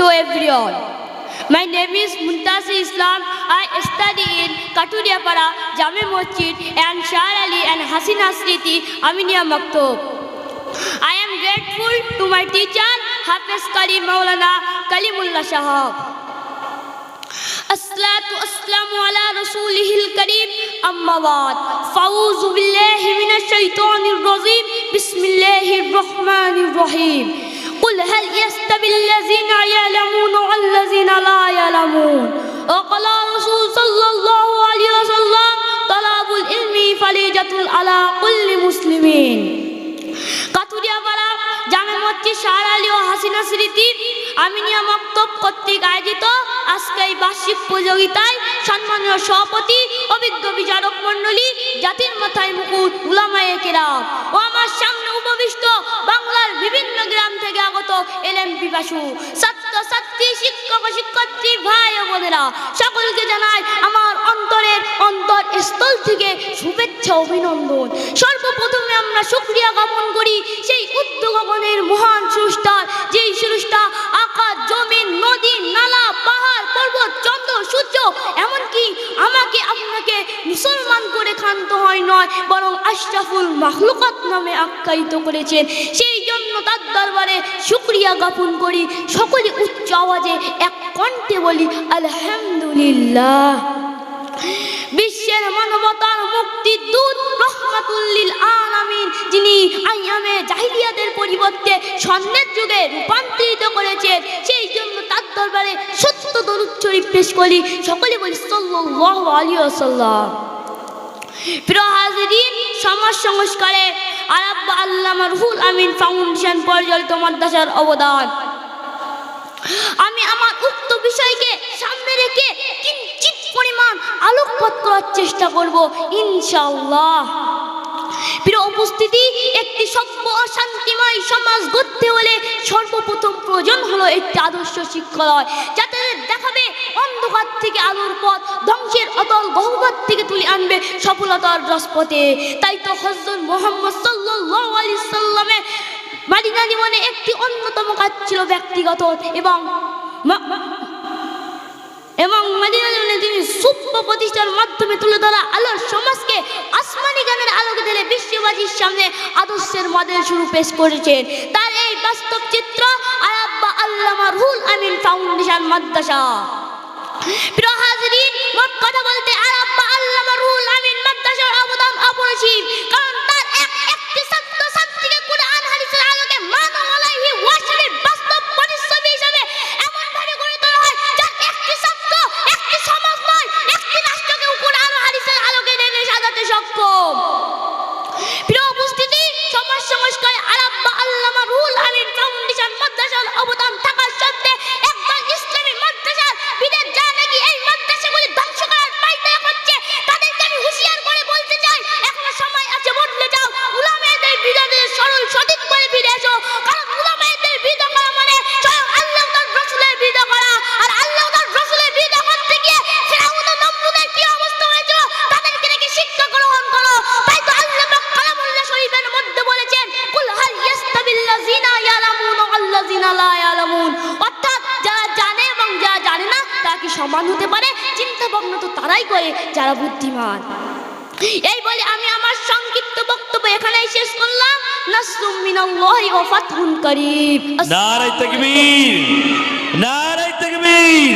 to everyone. My name is Muntasi Islam. I study in Katuriapara, Jame Masjid and Shah Ali and Hasina Sriti Aminia Maktub. I am grateful to my teacher, Hafiz Kali Maulana Kalimullah Shahab. الصلاة والسلام على رسوله الكريم أما بعد فأعوذ بالله من الشيطان الرجيم بسم الله الرحمن الرحيم قل هل يستوي الذين يعلمون والذين لا يعلمون وقال رسول صلى الله عليه وسلم طلب العلم فريضة على كل مسلمين কাতুরিয়াপাড়া জামে মসজিদ শাহ আলী ও হাসিনা স্মৃতি আমিনিয়া মক্তব কর্তৃক আয়োজিত আজকে এই বার্ষিক প্রতিযোগিতায় সম্মানীয় সভাপতি অভিজ্ঞ বিচারক মণ্ডলী জাতির মাথায় মুকুট উলামায়ে কেরাম ও আমার সামনে উপবিষ্ট বাংলার বিভিন্ন গ্রাম থেকে আগত এলেন পিপাসু, ছাত্র, ছাত্রী, শিক্ষক শিক্ষার্থী ভাই ও বোনেরা, সকলকে জানাই আমার অন্তরের অন্তর স্থল থেকে শুভেচ্ছা, অভিনন্দন। সর্বপ্রথমে আমরা শুক্রিয়া জ্ঞাপন করি সেই উদ্যোগনের মহান সুষ্ঠার যেই সুরুষ্টা আকাশ, জমিন, নদী, নালা, পাহাড়, পর্বত, চন্দ্র, সূর্য মুসলমান হয় নয়, বরং আশরাফুল মাহলুকাত নামে আখ্যায়িত করেছেন। সেই জন্য তার দরবারে শুক্রিয়া জ্ঞাপন করি, সকলে উচ্চ আওয়াজে এক কণ্ঠে বলি, আলহামদুলিল্লাহ। বিশ্বের মানবতার মুক্তির দূত রহমাতুল্লিল আলামিন, যিনি আইয়ামে জাহিলিয়াতের পরিবর্তে স্বর্ণের যুগে রূপান্তরিত করেছেন। সেই জন্য তার দরবারে সত্য দরুদ শরীফ পেশ করি, সকলে বলি, সাল্লাল্লাহু আলাইহি ওয়াসাল্লাম। প্রিয় হাজিরিন, সমাজ সংস্কারে আরাব্বা আল্লামা রুহুল আমিন ফাউন্ডেশন পরিচালিত মাদ্রাসার অবদান। আমি আমার উক্ত বিষয়কে সামনে রেখে কিঞ্চিত পরিমাণ আলোকপাত করার চেষ্টা করব, ইনশাআল্লাহ। প্রিয় উপস্থিতি, একটি সভ্য ও শান্তিময় সমাজ গড়তে হলে সর্বপ্রথম প্রয়োজন হলো একটি আদর্শ শিক্ষালয়, যাতে অন্ধকার থেকে আলোর পথ, ধ্বংসের অতল গহ্বর থেকে তুলে আনবে সফলতার রসপথে তাই তো হজরত মোহাম্মদ সাল্লাল্লাহু আলাইহি সাল্লামের জীবনে একটি অন্যতম কাজ ছিল ব্যক্তিগত এবং এবং মাদিনা জীবনে তিনি সূক্ষ্ম প্রতিষ্ঠার মাধ্যমে তুলে ধরা আলোর সমাজকে আসমানি গানের আলোকে দিলে বিশ্ববাসীর সামনে আদর্শের মডেল শুরু পেশ করেছেন। তার এই বাস্তব চিত্র আল্লামা রুহুল আমিন ফাউন্ডেশন মাদ্রাসা। প্রিয় হাজরিন, মোট কথা বলতে আরাব্বা আল্লামা রুহুল আমিন মাদ্রাসার অবদান অপরিসীম। কারণ তার এক একটি ছাত্র ছাত্রীকে কুরআন, হাদিসের আলোকে মানব আলাইহি ওয়াসাল্লামের বাস্তব পরিশ্রমী হিসেবে এমন ভাবে গড়ে তোলা হয়, যার একটি ছাত্র একটি সমাজ নয়, একটি রাষ্ট্রকে কুরআন হাদিসের আলোকে নিয়ে সাজাতে সক্ষম। সমান হতে পারে? চিন্তাভগ্ন তো তারাই করে যারা বুদ্ধিমান। এই বলে আমি আমার সংক্ষিপ্ত বক্তব্য এখানে শেষ করলাম। নাসরুম মিনাল্লাহি ওয়া ফাতহুন করিম। নারায়ে তাকবীর নারায়ে তাকবীর।